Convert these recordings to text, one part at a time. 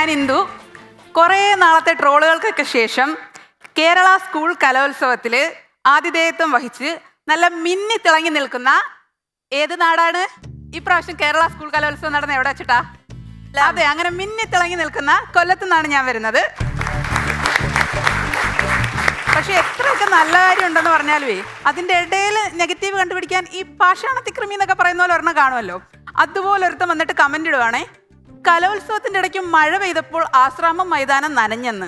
ഞാൻ ഇന്ദു കുറേ നാളത്തെ ട്രോളുകൾക്കൊക്കെ ശേഷം കേരള സ്കൂൾ കലോത്സവത്തിൽ ആതിഥേയത്വം വഹിച്ച് നല്ല മിന്നി തിളങ്ങി നിൽക്കുന്ന ഏത് നാടാണ്? ഇപ്രാവശ്യം കേരള സ്കൂൾ കലോത്സവം നടന്ന എവിടെ വെച്ചിട്ടാ? അതെ അങ്ങനെ മിന്നി തിളങ്ങി നിൽക്കുന്ന കൊല്ലത്തു നിന്നാണ് ഞാൻ വരുന്നത്. പക്ഷെ എത്രയൊക്കെ നല്ല കാര്യം ഉണ്ടെന്ന് പറഞ്ഞാലുവേ അതിന്റെ ഇടയിൽ നെഗറ്റീവ് കണ്ടുപിടിക്കാൻ ഈ പാഷാണത്തി കൃമി എന്നൊക്കെ പറയുന്ന പോലെ ഒരെണ്ണം കാണുമല്ലോ. അതുപോലെ ഒരുത്തം വന്നിട്ട് കമന്റ് ഇടുവാണേ. കലോത്സവത്തിന്റെ ഇടയ്ക്ക് മഴ പെയ്തപ്പോൾ ആശ്രാമം മൈതാനം നനഞ്ഞെന്ന്.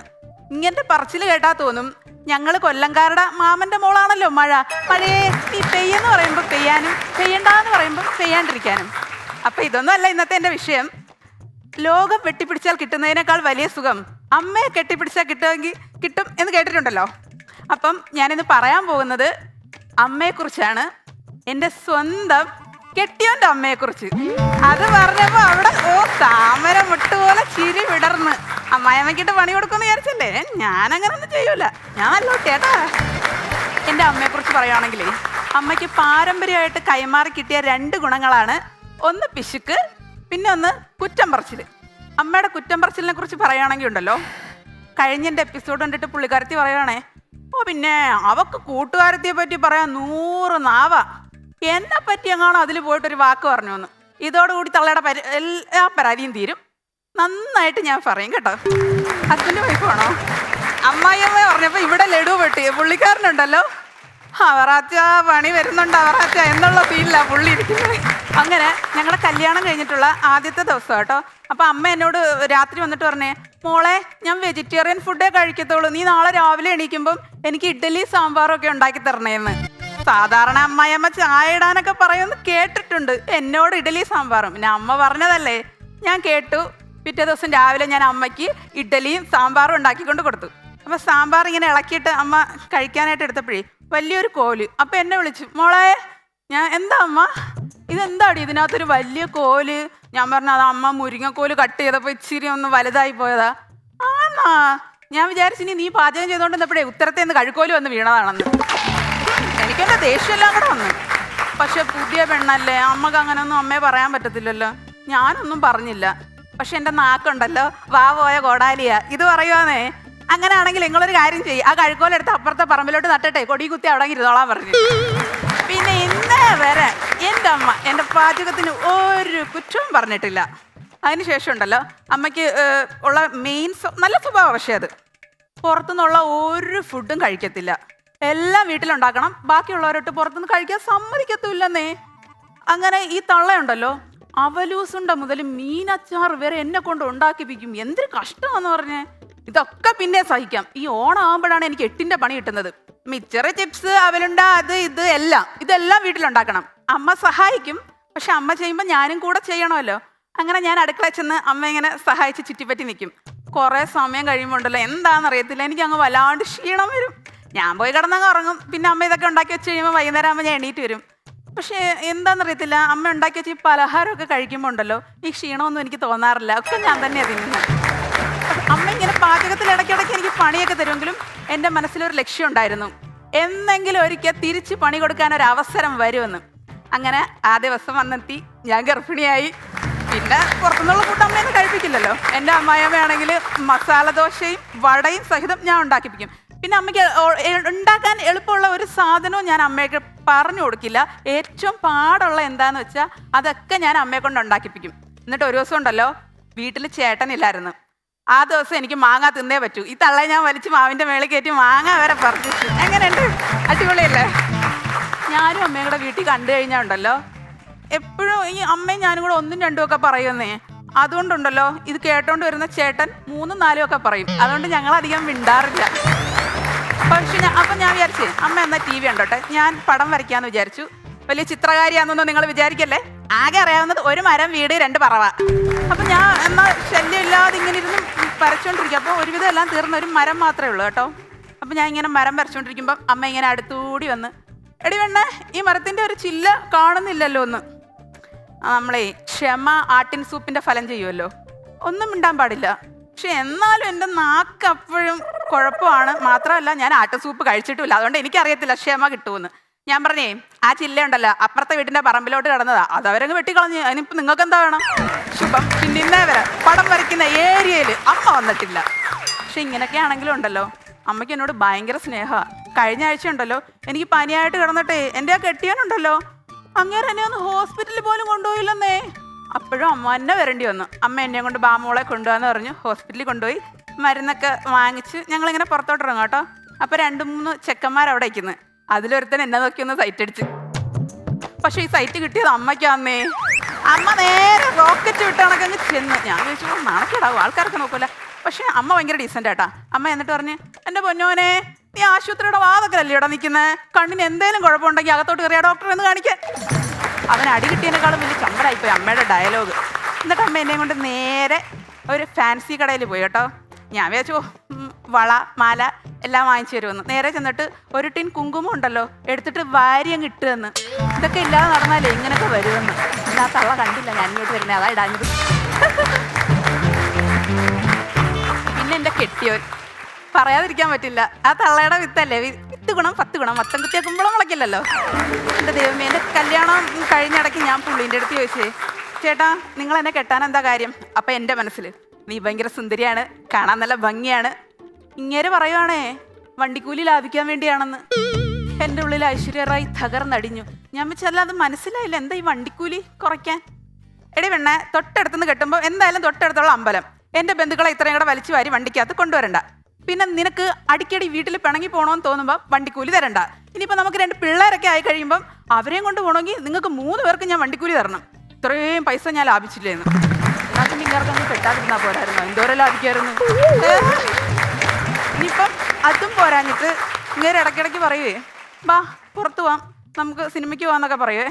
ഇങ്ങനത്തെ പറച്ചിൽ കേട്ടാ തോന്നും ഞങ്ങൾ കൊല്ലംകാരുടെ മാമന്റെ മോളാണല്ലോ മഴ. മഴയെ ഈ പെയ്യെന്ന് പറയുമ്പോൾ പെയ്യാനും പെയ്യണ്ടെന്ന് പറയുമ്പോൾ പെയ്യാണ്ടിരിക്കാനും. അപ്പൊ ഇതൊന്നും അല്ല ഇന്നത്തെ എന്റെ വിഷയം. ലോകം വെട്ടിപ്പിടിച്ചാൽ കിട്ടുന്നതിനേക്കാൾ വലിയ സുഖം അമ്മയെ കെട്ടിപ്പിടിച്ചാൽ കിട്ടുമെങ്കിൽ കിട്ടും എന്ന് കേട്ടിട്ടുണ്ടല്ലോ. അപ്പം ഞാനിന്ന് പറയാൻ പോകുന്നത് അമ്മയെക്കുറിച്ചാണ്. എന്റെ സ്വന്തം കെട്ടിയോന്റെ അമ്മയെക്കുറിച്ച്. അത് പറഞ്ഞപ്പോ അവിടെ ഓ താമര മുട്ടുപോലെ ചിരി വിടർന്ന്. അമ്മായിട്ട് പണി കൊടുക്കുമെന്ന് വിചാരിച്ചല്ലേ? അങ്ങനെ ഒന്നും ചെയ്യൂല. ഞാൻ നല്ല എന്റെ എന്റെ അമ്മയെക്കുറിച്ച് പറയുകയാണെങ്കിലേ അമ്മയ്ക്ക് പാരമ്പര്യമായിട്ട് കൈമാറി കിട്ടിയ രണ്ട് ഗുണങ്ങളാണ്. ഒന്ന് പിശുക്ക് പിന്നെ ഒന്ന് കുറ്റം പറച്ചിൽ അമ്മയുടെ കുറ്റം പറച്ചിലിനെ കുറിച്ച് പറയുകയാണെങ്കിൽ ഉണ്ടല്ലോ. കഴിഞ്ഞ എപ്പിസോഡ് കണ്ടിട്ട് പുള്ളിക്കാരത്തി പറയുകയാണേ ഓ പിന്നെ അവക്ക് കൂട്ടുകാരത്തിയെ പറ്റി പറയാൻ നൂറ് നാവ. എന്നെ പറ്റി എങ്ങാണോ അതിൽ പോയിട്ടൊരു വാക്ക് പറഞ്ഞു എന്ന് ഇതോടുകൂടി തള്ളയുടെ പരി എല്ലാ പരാതിയും തീരും. നന്നായിട്ട് ഞാൻ പറയും കേട്ടോ. ഹസ്ബൻഡ് വൈഫാണോ അമ്മായിയമ്മ പറഞ്ഞപ്പോൾ ഇവിടെ ലഡു വെട്ടി. പുള്ളിക്കാരനുണ്ടല്ലോ. അവറാച്ച പണി വരുന്നുണ്ട് അവറാച്ച എന്നുള്ള ഫീലിലാണ് പുള്ളി ഇരിക്കുന്നത്. അങ്ങനെ ഞങ്ങളുടെ കല്യാണം കഴിഞ്ഞിട്ടുള്ള ആദ്യത്തെ ദിവസം കേട്ടോ. അപ്പം അമ്മ എന്നോട് രാത്രി വന്നിട്ട് പറഞ്ഞേ മോളെ ഞാൻ വെജിറ്റേറിയൻ ഫുഡേ കഴിക്കത്തുള്ളൂ. നീ നാളെ രാവിലെ എണീക്കുമ്പം എനിക്ക് ഇഡ്ഡലി സാമ്പാറും ഒക്കെ ഉണ്ടാക്കി തരണേന്ന്. സാധാരണ അമ്മായിയമ്മ ചായ ഇടാനൊക്കെ പറയുമെന്ന് കേട്ടിട്ടുണ്ട്. എന്നോട് ഇഡലി സാമ്പാറും. പിന്നെ അമ്മ പറഞ്ഞതല്ലേ? ഞാൻ കേട്ടു. പിറ്റേ ദിവസം രാവിലെ ഞാൻ അമ്മയ്ക്ക് ഇഡലിയും സാമ്പാറും ഉണ്ടാക്കിക്കൊണ്ട് കൊടുത്തു. അപ്പൊ സാമ്പാർ ഇങ്ങനെ ഇളക്കിയിട്ട് അമ്മ കഴിക്കാനായിട്ട് എടുത്തപ്പോഴേ വലിയൊരു കോൽ. അപ്പൊ എന്നെ വിളിച്ചു. മോളെ ഞാൻ എന്താ അമ്മ? ഇതെന്താടി ഇതിനകത്തൊരു വലിയ കോൽ? ഞാൻ പറഞ്ഞു അത് അമ്മ മുരിങ്ങക്കോൽ കട്ട് ചെയ്തപ്പോൾ ഇച്ചിരി ഒന്ന് വലുതായി പോയതാ. ആന്നാ. ഞാൻ വിചാരിച്ചിനി നീ പാചകം ചെയ്തോണ്ടിരുന്നപ്പോഴേ ഉത്തരത്തെ നിന്ന് കഴുക്കോൽ വന്ന് വീണതാണെന്ന്. എനിക്കെന്റെ ദേഷ്യമെല്ലാം കൂടെ വന്നു. പക്ഷെ പുതിയ പെണ്ണല്ലേ അമ്മയ്ക്ക് അങ്ങനെയൊന്നും അമ്മയെ പറയാൻ പറ്റത്തില്ലല്ലോ. ഞാനൊന്നും പറഞ്ഞില്ല. പക്ഷെ എന്റെ നാക്കുണ്ടല്ലോ വാ പോയ കോടാലിയ. ഇത് പറയുവാന്നേ അങ്ങനെയാണെങ്കിൽ നിങ്ങളൊരു കാര്യം ചെയ്യും. ആ കഴുക്കോലെടുത്ത് അപ്പുറത്തെ പറമ്പിലോട്ട് നട്ടട്ടെ. കൊടി കുത്തി അവിടെ ഇരുന്നോളാൻ പറഞ്ഞു. പിന്നെ ഇന്നേ വരെ എന്റെ അമ്മ എന്റെ പാചകത്തിന് ഒരു കുറ്റവും പറഞ്ഞിട്ടില്ല. അതിനുശേഷം ഉണ്ടല്ലോ അമ്മയ്ക്ക് ഉള്ള മെയിൻ നല്ല സ്വഭാവം പക്ഷേ അത്. പുറത്തുനിന്നുള്ള ഒരു ഫുഡും കഴിക്കത്തില്ല. എല്ലാം വീട്ടിലുണ്ടാക്കണം. ബാക്കിയുള്ളവരോട്ട് പുറത്തുനിന്ന് കഴിക്കാൻ സമ്മതിക്കത്തില്ലെന്നേ. അങ്ങനെ ഈ തള്ളയുണ്ടല്ലോ. അവലൂസുണ്ട മുതൽ മീനച്ചാർ വരെ എന്നെ കൊണ്ട് ഉണ്ടാക്കിപ്പിക്കും. എന്തൊരു കഷ്ടമാന്ന് പറഞ്ഞേ. ഇതൊക്കെ പിന്നെ സഹിക്കാം. ഈ ഓണം ആകുമ്പോഴാണ് എനിക്ക് എട്ടിന്റെ പണി കിട്ടുന്നത്. മിച്ചറ് ചിപ്സ് അവലുണ്ട അത് ഇത് എല്ലാം. ഇതെല്ലാം വീട്ടിലുണ്ടാക്കണം. അമ്മ സഹായിക്കും. പക്ഷെ അമ്മ ചെയ്യുമ്പോൾ ഞാനും കൂടെ ചെയ്യണമല്ലോ. അങ്ങനെ ഞാൻ അടുക്കള ചെന്ന് അമ്മ ഇങ്ങനെ സഹായിച്ച് ചുറ്റിപ്പറ്റി നിൽക്കും. കുറെ സമയം കഴിയുമ്പോൾ എന്താണെന്ന് അറിയത്തില്ല എനിക്ക് അങ്ങ് വല്ലാണ്ട് ക്ഷീണം വരും. ഞാൻ പോയി കിടന്നങ്ങ് ഉറങ്ങും. പിന്നെ അമ്മ ഇതൊക്കെ ഉണ്ടാക്കി വെച്ച് കഴിയുമ്പോൾ വൈകുന്നേരം ആകുമ്പോൾ ഞാൻ എണീറ്റ് വരും. പക്ഷേ എന്താണെന്നറിയത്തില്ല അമ്മ ഉണ്ടാക്കി വെച്ച് ഈ പലഹാരമൊക്കെ കഴിക്കുമ്പോൾ ഉണ്ടല്ലോ ഈ ക്ഷീണമൊന്നും എനിക്ക് തോന്നാറില്ല. ഒക്കെ ഞാൻ തന്നെയാണ് തിന്നുന്നത് അമ്മ ഇങ്ങനെ പാചകത്തിൽ ഇടയ്ക്കിടയ്ക്ക് എനിക്ക് പണിയൊക്കെ തരുമെങ്കിലും എന്റെ മനസ്സിലൊരു ലക്ഷ്യം ഉണ്ടായിരുന്നു. എന്നെങ്കിലും ഒരിക്കൽ തിരിച്ച് പണി കൊടുക്കാൻ ഒരു അവസരം വരുമെന്ന്. അങ്ങനെ ആ ദിവസം വന്നെത്തി. ഞാൻ ഗർഭിണിയായി. പിന്നെ പുറത്തുനിന്നുള്ള ഫുഡ് അമ്മയൊന്നും കഴിപ്പിക്കില്ലല്ലോ. എന്റെ അമ്മായിയമ്മയാണെങ്കിൽ മസാല ദോശയും വടയും സഹിതം ഞാൻ ഉണ്ടാക്കിപ്പിക്കും. പിന്നെ അമ്മയ്ക്ക് ഉണ്ടാക്കാൻ എളുപ്പമുള്ള ഒരു സാധനവും ഞാൻ അമ്മയ്ക്ക് പറഞ്ഞു കൊടുക്കില്ല. ഏറ്റവും പാടുള്ള എന്താന്ന് വെച്ചാൽ അതൊക്കെ ഞാൻ അമ്മയെ കൊണ്ട് ഉണ്ടാക്കിപ്പിക്കും. എന്നിട്ട് ഒരു ദിവസം ഉണ്ടല്ലോ വീട്ടിൽ ചേട്ടനില്ലായിരുന്നു. ആ ദിവസം എനിക്ക് മാങ്ങ തിന്നേ പറ്റൂ. ഈ തള്ളയെ ഞാൻ വലിച്ച് മാവിന്റെ മേളിൽ കയറ്റി മാങ്ങ വരെ പറിച്ചു എങ്ങനെയുണ്ട്? അടിപൊളിയല്ലേ? ഞാനും അമ്മയും കൂടെ വീട്ടിൽ കണ്ടു കഴിഞ്ഞാൽ ഉണ്ടല്ലോ. എപ്പോഴും ഈ അമ്മയും ഞാനും കൂടെ ഒന്നും രണ്ടും ഒക്കെ പറയുന്നേ. അതുകൊണ്ടുണ്ടല്ലോ ഇത് കേട്ടോണ്ട് വരുന്ന ചേട്ടൻ മൂന്നും നാലും ഒക്കെ പറയും. അതുകൊണ്ട് ഞങ്ങൾ അധികം മിണ്ടാറില്ല. പക്ഷെ അപ്പം ഞാൻ വിചാരിച്ചു അമ്മ എന്നാ ടി വി ഉണ്ടോട്ടെ ഞാൻ പടം വരയ്ക്കാന്ന് വിചാരിച്ചു. വലിയ ചിത്രകാരിയാണെന്നൊന്നും നിങ്ങൾ വിചാരിക്കല്ലേ? ആകെ അറിയാവുന്നത് ഒരു മരം വീട് രണ്ട് പറവ. അപ്പം ഞാൻ എന്നാ ശല്യമില്ലാതെ ഇങ്ങനെ ഇരുന്ന് വരച്ചോണ്ടിരിക്കും. അപ്പോൾ ഒരുവിധം എല്ലാം തീർന്ന ഒരു മരം മാത്രമേ ഉള്ളൂ കേട്ടോ. അപ്പം ഞാൻ ഇങ്ങനെ മരം വരച്ചോണ്ടിരിക്കുമ്പോൾ അമ്മ ഇങ്ങനെ അടുത്തുകൂടി വന്ന് എടി വേണ്ണേ ഈ മരത്തിന്റെ ഒരു ചില്ല കാണുന്നില്ലല്ലോ ഒന്ന്. നമ്മളെ ക്ഷമ ആട്ടിൻ സൂപ്പിന്റെ ഫലം ചെയ്യുമല്ലോ ഒന്നും മിണ്ടാൻ പാടില്ല. പക്ഷെ എന്നാലും എന്റെ നാക്ക് അപ്പോഴും കുഴപ്പമാണ്. മാത്രമല്ല ഞാൻ ആട്ടസൂപ്പ് സൂപ്പ് കഴിച്ചിട്ടുമില്ല അതുകൊണ്ട് എനിക്കറിയത്തില്ല ക്ഷമ കിട്ടുമെന്ന്. ഞാൻ പറഞ്ഞേ ആ ചില്ല ഉണ്ടല്ലോ അപ്പുറത്തെ വീടിന്റെ പറമ്പിലോട്ട് കിടന്നതാ. അത് അവരങ്ങ് വെട്ടിക്കളഞ്ഞ്. അതിനിപ്പോ നിങ്ങൾക്ക് എന്താ വേണം? ശുഭം. പിന്നെ ഇന്നേ വരെ പടം വരയ്ക്കുന്ന ഏരിയയിൽ അമ്മ വന്നിട്ടില്ല. പക്ഷെ ഇങ്ങനെയൊക്കെ ആണെങ്കിലും ഉണ്ടല്ലോ. അമ്മയ്ക്ക് എന്നോട് ഭയങ്കര സ്നേഹ. കഴിഞ്ഞ ആഴ്ച ഉണ്ടല്ലോ എനിക്ക് പനിയായിട്ട് കിടന്നിട്ടേ എന്റെ ആ കെട്ടിയാനുണ്ടല്ലോ അങ്ങേരെ എന്നെ ഒന്ന് ഹോസ്പിറ്റലിൽ പോലും കൊണ്ടുപോയില്ലെന്നേ. അപ്പോഴും അമ്മ എന്നെ വരേണ്ടി വന്നു. അമ്മ എന്നെ കൊണ്ട് ബാമോളെ കൊണ്ടുപോകാന്ന് പറഞ്ഞു ഹോസ്പിറ്റലിൽ കൊണ്ടുപോയി മരുന്നൊക്കെ വാങ്ങിച്ച് ഞങ്ങളിങ്ങനെ പുറത്തോട്ട് ഇറങ്ങും കേട്ടോ. അപ്പോൾ രണ്ട് മൂന്ന് ചെക്കന്മാർ അവിടെ ഇരിക്കുന്നത് അതിലൊരുത്തൻ എന്നെ നോക്കി ഒന്ന് സൈറ്റ് അടിച്ച്. പക്ഷേ ഈ സൈറ്റ് കിട്ടിയത് അമ്മയ്ക്കാന്നേ. അമ്മ നേരെ റോക്കറ്റ് വിട്ട് കണക്കങ്ങ് ചെന്ന്. ഞാൻ ചോദിച്ചു നടക്കടാവും ആൾക്കാരൊക്കെ നോക്കൂല. പക്ഷേ അമ്മ ഭയങ്കര ഡീസന്റ് ആട്ടാ. അമ്മ എന്നിട്ട് പറഞ്ഞ് എന്റെ പൊന്നോനെ നീ ആശുപത്രിയുടെ വാതക്കലല്ലേ ഇവിടെ നിൽക്കുന്നത് കണ്ണിന് എന്തേലും കുഴപ്പമുണ്ടെങ്കിൽ അകത്തോട്ട് കയറിയ ഡോക്ടർ എന്ന് കാണിക്കാൻ അവൻ അടി കിട്ടിയതിനേക്കാളും വലിയ ചമ്മടായിപ്പോയി അമ്മയുടെ ഡയലോഗ് എന്നിട്ട് അമ്മ എന്നെയും കൊണ്ട് നേരെ ഒരു ഫാൻസി കടയിൽ പോയി കേട്ടോ. ഞാൻ വിചാരിച്ചു വള മാല എല്ലാം വാങ്ങിച്ചു തരുമെന്ന്. നേരെ ചെന്നിട്ട് ഒരു ടിൻ കുങ്കുമം ഉണ്ടല്ലോ എടുത്തിട്ട് വാര്യം കിട്ടുമെന്ന് ഇതൊക്കെ ഇല്ലാതെ നടന്നാലേ ഇങ്ങനെയൊക്കെ വരുമെന്ന്. ഞാൻ തള്ള കണ്ടില്ല ഞാൻ ഇങ്ങോട്ട് വരുന്നത് അതാ ഇടാഞ്ഞത്. പിന്നെ എന്റെ കെട്ടിയോൻ. പറയാതിരിക്കാൻ പറ്റില്ല. ആ തള്ളയുടെ വിത്തല്ലേ? വിത്ത് ഗുണം പത്ത് ഗുണം. മത്തം കുത്തിയ കുമ്പളം മുളക്കില്ലല്ലോ. എന്റെ ദൈവമേ എന്റെ കല്യാണം കഴിഞ്ഞിടയ്ക്ക് ഞാൻ പുള്ളീന്റെ അടുത്ത് ചോദിച്ചേ ചേട്ടാ നിങ്ങൾ എന്നെ കെട്ടാൻ എന്താ കാര്യം? അപ്പം എന്റെ മനസ്സിൽ നീ ഭയങ്കര സുന്ദരിയാണ് കാണാൻ നല്ല ഭംഗിയാണ്. ഇങ്ങേര് പറയുവാണേ വണ്ടിക്കൂലി ലാഭിക്കാൻ വേണ്ടിയാണെന്ന്. എന്റെ ഉള്ളിൽ ഐശ്വര്യറായി തകർന്നടിഞ്ഞു. ഞാൻ വെച്ചാൽ അത് മനസ്സിലായില്ല. എന്താ ഈ വണ്ടിക്കൂലി കുറയ്ക്കാൻ? എടി പെണ്ണെ തൊട്ടടുത്തുനിന്ന് കെട്ടുമ്പോൾ എന്തായാലും തൊട്ടടുത്തുള്ള അമ്പലം. എന്റെ ബന്ധുക്കളെ ഇത്രയും കൂടെ വലിച്ചു വാരി വണ്ടിക്കകത്ത് കൊണ്ടുവരണ്ട. പിന്നെ നിനക്ക് അടിക്കടി വീട്ടിൽ പിണങ്ങി പോകണമെന്ന് തോന്നുമ്പോൾ വണ്ടിക്കൂലി തരണ്ട. ഇനിയിപ്പോൾ നമുക്ക് രണ്ട് പിള്ളേരൊക്കെ ആയി കഴിയുമ്പം അവരെയും കൊണ്ട് പോകണമെങ്കിൽ നിങ്ങൾക്ക് മൂന്ന് പേർക്ക് ഞാൻ വണ്ടിക്കൂലി തരണം. ഇത്രയും പൈസ ഞാൻ ലാഭിച്ചില്ലേന്ന്. എന്നാൽ പിന്നെ പെട്ടാതിരുന്നാ പോരായിരുന്നു. എന്തോരം ലാഭിക്കായിരുന്നു? ഇനിയിപ്പം അതും പോരാഞ്ഞിട്ട് ഇങ്ങനെ ഇടയ്ക്കിടയ്ക്ക് പറയുവേ ബാ പുറത്ത് പോവാം. നമുക്ക് സിനിമയ്ക്ക് പോവാന്നൊക്കെ പറയുവേ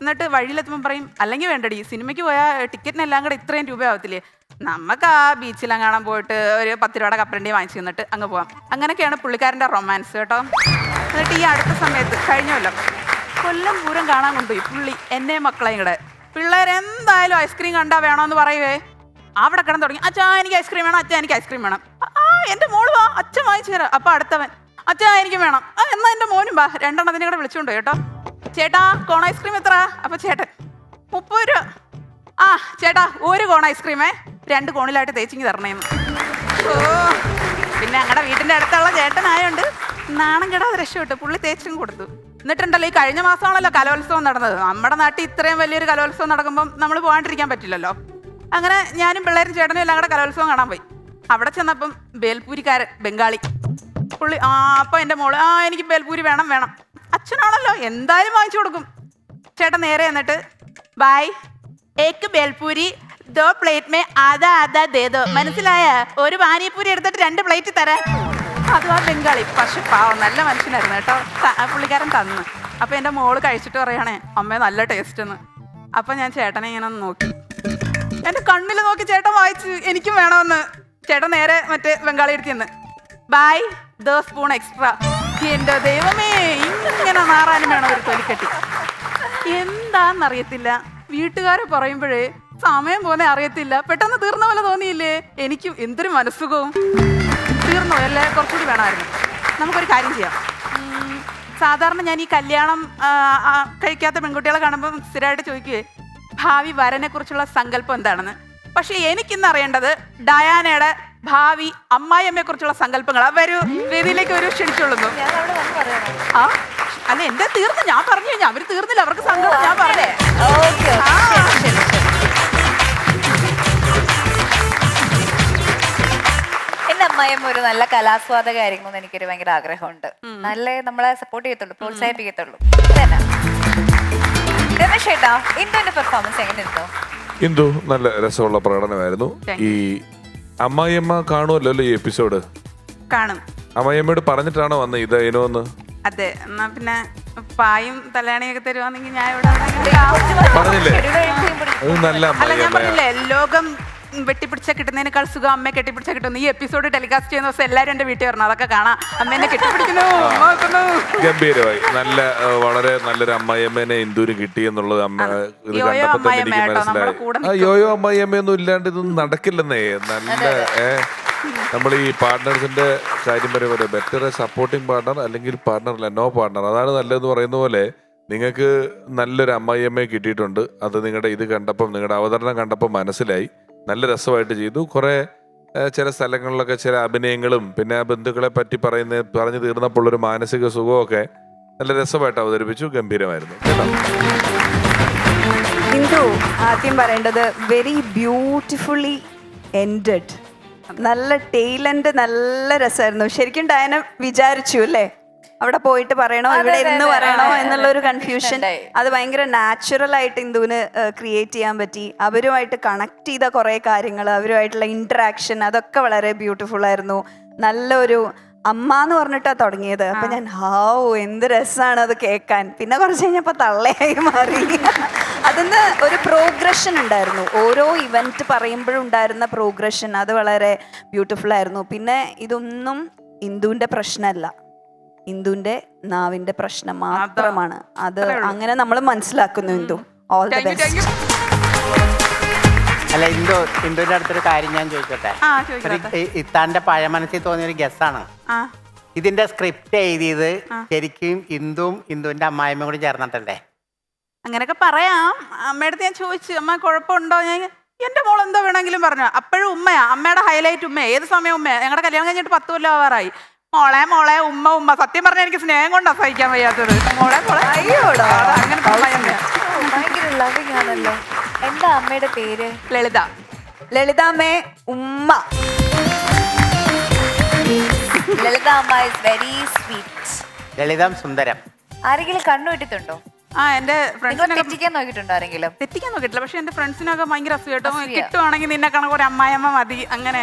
എന്നിട്ട് വഴിയിലെത്തുമ്പോൾ പറയും അല്ലെങ്കിൽ വേണ്ടടി സിനിമയ്ക്ക് പോയാൽ ടിക്കറ്റിനെല്ലാം കൂടെ ഇത്രയും രൂപയാവത്തില്ലേ? നമുക്ക് ആ ബീച്ചിലും കാണാൻ പോയിട്ട് ഒരു പത്ത് രൂപയുടെ കപ്പലണ്ടി വാങ്ങിച്ചു തന്നിട്ട് അങ്ങ് പോവാം. അങ്ങനെയൊക്കെയാണ് പുള്ളിക്കാരന്റെ റൊമാൻസ് കേട്ടോ. എന്നിട്ട് ഈ അടുത്ത സമയത്ത് കഴിഞ്ഞ കൊല്ലം. കൊല്ലം പൂരം കാണാൻ കൊണ്ടുപോയി പുള്ളി എന്നെ മക്കളെയും കൂടെ. പിള്ളേർ എന്തായാലും ഐസ്ക്രീം കണ്ടാ വേണമെന്ന് പറയുവേ. അവിടെ കിടന്ന് തുടങ്ങി അച്ഛാ എനിക്ക് ഐസ്ക്രീം വേണം അച്ഛാ എനിക്ക് ഐസ്ക്രീം വേണം. ആ എന്റെ മോൾ വാ അച്ഛൻ വാങ്ങിച്ചു തരാം. അപ്പൊ അടുത്തവൻ. അച്ഛാ എനിക്ക് വേണം. ആ എന്നാ എന്റെ മോനും വാ രണ്ടെണ്ണത്തിനെ കൂടെ വിളിച്ചുകൊണ്ട് കേട്ടോ. ചേട്ടാ കോൺ ഐസ്ക്രീം എത്ര? അപ്പൊ ചേട്ടൻ മുപ്പത് രൂപ. ആ ചേട്ടാ ഒരു കോൺ ഐസ്ക്രീമേ രണ്ട് കോണിലായിട്ട് തേച്ചിങ്ങി തരണേന്ന്. ഓ പിന്നെ ഞങ്ങളുടെ വീട്ടിന്റെ അടുത്തുള്ള ചേട്ടനായോണ്ട് നാണം കെടാതെ രക്ഷപ്പെട്ടു പുള്ളി തേച്ചും കൊടുത്തു. എന്നിട്ടുണ്ടല്ലോ ഈ കഴിഞ്ഞ മാസമാണല്ലോ കലോത്സവം നടന്നത്. നമ്മുടെ നാട്ടിൽ ഇത്രയും വലിയൊരു കലോത്സവം നടക്കുമ്പം നമ്മൾ പോകാണ്ടിരിക്കാൻ പറ്റില്ലല്ലോ. അങ്ങനെ ഞാനും പിള്ളേരും ചേട്ടനും എല്ലാം കൂടെ കലോത്സവം കാണാൻ പോയി. അവിടെ ചെന്നപ്പം ബേൽപൂരിക്കാരൻ ബംഗാളി. പുള്ളി ആ അപ്പൊ എന്റെ മോൾ ആ എനിക്ക് ബേൽപൂരി വേണം വേണം. അച്ഛനാണല്ലോ എന്തായാലും വാങ്ങിച്ചു കൊടുക്കും. ചേട്ടൻ നേരെ എന്നിട്ട് ബായ് ഏക്ക് ബേൽപൂരി ദോ പ്ലേറ്റ് മേ ആദാ ആദാ ദേദോ മനസ്സിലായ? ഒരു പാനിപ്പൂരി എടുത്തിട്ട് രണ്ട് പ്ലേറ്റ് തരാൻ. അതും ആ ബംഗാളി. പക്ഷെ പാവം നല്ല മനുഷ്യനായിരുന്നു കേട്ടോ. പുള്ളിക്കാരൻ തന്നു. അപ്പൊ എന്റെ മോൾ കഴിച്ചിട്ട് പറയണേ അമ്മ നല്ല ടേസ്റ്റ് എന്ന് അപ്പൊ ഞാൻ ചേട്ടനെ ഇങ്ങനെ ഒന്ന് നോക്കി. എന്റെ കണ്ണിൽ നോക്കി ചേട്ടൻ വായിച്ച് എനിക്കും വേണമെന്ന്. ചേട്ടൻ നേരെ മറ്റേ ബംഗാളി എടുത്ത് എന്ന് ബൈ ദ സ്പൂൺ എക്സ്ട്രാ എന്റെ ദൈവമേ ഇങ്ങനെ മാറാനും വേണം ഒരു തൊലിക്കെട്ടി. എന്താന്നറിയത്തില്ല. വീട്ടുകാരെ പറയുമ്പോഴേ സമയം പോലെ അറിയത്തില്ല. പെട്ടെന്ന് തീർന്ന പോലെ തോന്നിയില്ലേ? എനിക്കും എന്തൊരു മനസ്സുഖവും. തീർന്നു? അല്ലേ കുറച്ചുകൂടി വേണമായിരുന്നു. നമുക്കൊരു കാര്യം ചെയ്യാം. സാധാരണ ഞാൻ ഈ കല്യാണം കഴിക്കാത്ത പെൺകുട്ടികളെ കാണുമ്പോൾ സ്ഥിരമായിട്ട് ചോദിക്കുകയെ ഭാവി വരനെ കുറിച്ചുള്ള സങ്കല്പം എന്താണെന്ന്? പക്ഷേ എനിക്കിന്ന് അറിയേണ്ടത് ഡയാനയുടെ ഭാവി അമ്മായിയമ്മയെ കുറിച്ചുള്ള സങ്കല്പങ്ങൾ അവർ വേദിയിലേക്ക് ഒരു പറയണം ആ? അല്ല എന്റെ തീർന്നു? ഞാൻ പറഞ്ഞു കഴിഞ്ഞാൽ അവർ തീർന്നില്ല. അവർക്ക് സങ്കല്പം ഞാൻ പറഞ്ഞേ. അമ്മായിയമ്മ ഒരു നല്ല കലാസ്വാദകമായിരിക്കണം എന്ന് എനിക്കൊരു ഭയങ്കര ആഗ്രഹമുണ്ട്. നല്ല നമ്മളെ സപ്പോർട്ട് ചെയ്യത്തുള്ളൂ പ്രോത്സാഹിപ്പിക്കത്തുള്ളൂ. രമേശ് ചേട്ടാ ഇന്ദുവിന്റെ പെർഫോമൻസ് എങ്ങനെയുണ്ടോ? ഇന്ദു നല്ല രസമുള്ള പ്രകടനമായിരുന്നു. ഈ അമ്മായിയമ്മ കാണുമല്ലോ അല്ലേ ഈ എപ്പിസോഡ് കാണും. അമ്മായിയമ്മയോട് പറഞ്ഞിട്ടാണോ വന്ന് ഇത് അതിനോന്ന് അതെ എന്നാ പിന്നെ പായും തലയാണിയൊക്കെ തരുവാണെങ്കിൽ ഞാൻ ഇവിടെ പറഞ്ഞില്ലേ? അത് നല്ല അല്ല ഞാൻ പറഞ്ഞില്ലേ ലോകം വെട്ടിപ്പിടിച്ച കിട്ടുന്നതിനേക്കാൾ സുഖം അമ്മയെ കെട്ടിപ്പിടിച്ച കിട്ടുന്നു ഈ എപ്പിസോഡ് ടെലികാസ്റ്റ് ചെയ്യുന്ന ദിവസം എല്ലാവരും എന്റെ വീട്ടിൽ വരണം. അതൊക്കെ കാണാം. അമ്മേനെ കെട്ടിപ്പിടിക്കുന്നു. ഗംഭീരമായി. നല്ല വളരെ നല്ലൊരു അമ്മയമ്മേനെ ഇന്ദുവിന് കിട്ടി എന്നുള്ളത് അമ്മ ഇത് യോയോ കണ്ടപ്പോ തന്നെ എനിക്ക് മനസ്സിലായി. കൂടെ ആ യോയോ അമ്മായിയമ്മയൊന്നും ഇല്ലാണ്ട് ഇതൊന്നും നടക്കില്ലെന്നേ. നല്ല നമ്മൾ ഈ പാർട്ട്നേഴ്സിന്റെ കാര്യം പറയുമ്പോൾ ബെറ്റർ സപ്പോർട്ടിംഗ് പാർട്ണർ അല്ലെങ്കിൽ പാർട്ണർ അല്ല നോ പാർട്ണർ അതാണ് നല്ലതെന്ന് പറയുന്ന പോലെ നിങ്ങൾക്ക് നല്ലൊരു അമ്മായിയമ്മയെ കിട്ടിയിട്ടുണ്ട്. അത് നിങ്ങളുടെ ഇത് കണ്ടപ്പം നിങ്ങളുടെ അവതരണം കണ്ടപ്പോൾ മനസ്സിലായി. നല്ല രസമായിട്ട് ചെയ്തു. കുറേ ചില സ്ഥലങ്ങളിലൊക്കെ ചില അഭിനയങ്ങളും പിന്നെ ആ ബന്ധുക്കളെ പറ്റി പറയുന്ന പറഞ്ഞു തീർന്നപ്പോൾ ഒരു മാനസിക സുഖമൊക്കെ നല്ല രസമായിട്ട് അവതരിപ്പിച്ചു. ഗംഭീരമായിരുന്നു. ആദ്യം പറയേണ്ടത് വെരി ബ്യൂട്ടിഫുള്ളി എൻഡഡ് നല്ല ടൈലന്റ് നല്ല രസമായിരുന്നു. ശരിക്കും ഡയന വിചാരിച്ചു അല്ലേ? അവിടെ പോയിട്ട് പറയണോ ഇവിടെ ഇരുന്ന് പറയണോ എന്നുള്ള ഒരു കൺഫ്യൂഷൻ. അത് ഭയങ്കര നാച്ചുറൽ ആയിട്ട് ഇന്ദുവിന് ക്രിയേറ്റ് ചെയ്യാൻ പറ്റി. അവരുമായിട്ട് കണക്ട് ചെയ്ത കുറേ കാര്യങ്ങൾ അവരുമായിട്ടുള്ള ഇന്ററാക്ഷൻ അതൊക്കെ വളരെ ബ്യൂട്ടിഫുൾ ആയിരുന്നു. നല്ലൊരു അമ്മ എന്ന് പറഞ്ഞിട്ടാ തുടങ്ങിയത്. അപ്പൊ ഞാൻ ഹാവു എന്ത് രസമാണ് അത് കേൾക്കാൻ. പിന്നെ കുറച്ച് കഴിഞ്ഞപ്പോ തള്ളയായി മാറി. അതിന്ന് ഒരു പ്രോഗ്രഷൻ ഉണ്ടായിരുന്നു. ഓരോ ഇവന്റ് പറയുമ്പോഴും ഉണ്ടായിരുന്ന പ്രോഗ്രഷൻ അത് വളരെ ബ്യൂട്ടിഫുൾ ആയിരുന്നു. പിന്നെ ഇതൊന്നും ഇന്ദുവിന്റെ പ്രശ്നമല്ല. ഇന്ദുവിന്റെ നാവിന്റെ പ്രശ്നം മാത്രമാണ്. അത് അങ്ങനെ നമ്മൾ മനസ്സിലാക്കുന്നു ഇന്ദു. ഓൾ ദ ബെസ്റ്റ് അല്ല ഇന്ദു ഇന്ദുവിന്റെ അടുത്തൊരു കാര്യം ഞാൻ ചോദിച്ചോട്ടെ ചോദിക്കട്ടെ. ഇത്താന്റെ പഴയ മനസ്സിൽ തോന്നിയ ഒരു ഗസ്സാണ് ഇതിന്റെ സ്ക്രിപ്റ്റ് എഴുതിയത് ശരിക്കും ഇന്ദുവും ഇന്ദുവിന്റെ അമ്മായിമ്മയും കൂടി ചേർന്നിട്ടല്ലേ? അങ്ങനെയൊക്കെ പറയാം. അമ്മയടുത്ത് ഞാൻ ചോദിച്ചു അമ്മ കുഴപ്പമുണ്ടോ? ഞാൻ എന്റെ മോൾ എന്തോ വേണമെങ്കിലും പറഞ്ഞു. അപ്പോഴും ഉമ്മയാ. അമ്മയുടെ ഹൈലൈറ്റ് ഉമ്മ ഏത് സമയം ഉമ്മയാ? ഞങ്ങളുടെ കല്യാണം കഴിഞ്ഞിട്ട് പത്ത് കൊല്ലം ആവാറായി. മോളെ മോളെ ഉമ്മ ഉമ്മ. സത്യം പറഞ്ഞാൽ എനിക്ക് സ്നേഹം കൊണ്ടാ സഹിക്കാൻ വയ്യാത്തത്. മോളെ മോളെ. അയ്യോടാ. അങ്ങനെ. ഭയങ്കര ലവിങ് ആണല്ലോ എന്താ അമ്മയുടെ പേര്? ലളിത. ലളിതാമ്മേ ഉമ്മ. ലളിത അമ്മ ഇസ് വെരി സ്വീറ്റ് ലളിതം സുന്ദരം. ആരെങ്കിലും കണ്ണു ഇട്ടിട്ടുണ്ടോ ആ എന്റെ നിങ്ങൾ ഫ്രണ്ട്സിനൊക്കെ തെറ്റിക്കാൻ നോക്കിയിട്ടുണ്ടോ ആരെങ്കിലും? തെറ്റിക്കാൻ നോക്കിയിട്ടില്ല. പക്ഷെ എന്റെ ഫ്രണ്ട്സിനൊക്കെ ഭയങ്കര അസൂയട്ടോ. അസൂയ. കിട്ടുവാണെങ്കിൽ നിന്നെ കണക്ക് ഒരു അമ്മായിയമ്മ മതി. അങ്ങനെ.